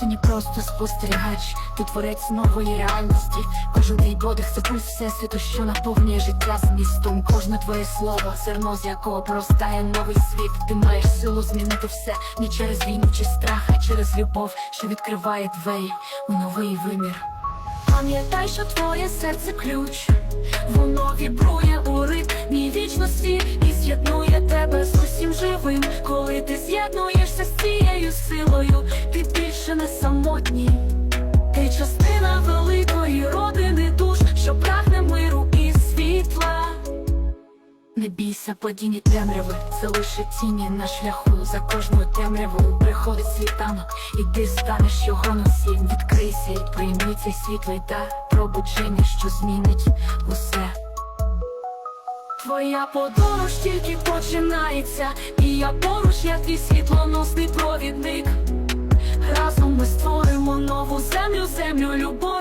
Це не просто спостерігач, ти творець нової реальності. Кожен твій подих це пульс всесвіту, що наповнює життя змістом. Кожне твоє слово, зерно з якого проростає новий світ. Ти маєш силу змінити все не через війну чи страх, а через любов, що відкриває двері у новий вимір. Пам'ятай, що твоє серце ключ, воно вібрує у ритмі вічності Коли ти з'єднуєшся з цією силою, ти більше не самотній. Ти частина великої родини душ, що прагне миру і світла. Не бійся падіння темряви, це лише тіні на шляху за кожною темрявою приходить світанок, і ти станеш його носієм Відкрийся і прийми цей світлий дар пробудження, що змінить усе. Твоя подорож тільки починається, і я поруч, як твій світлоносний провідник. Разом ми створимо нову землю, землю гармонії.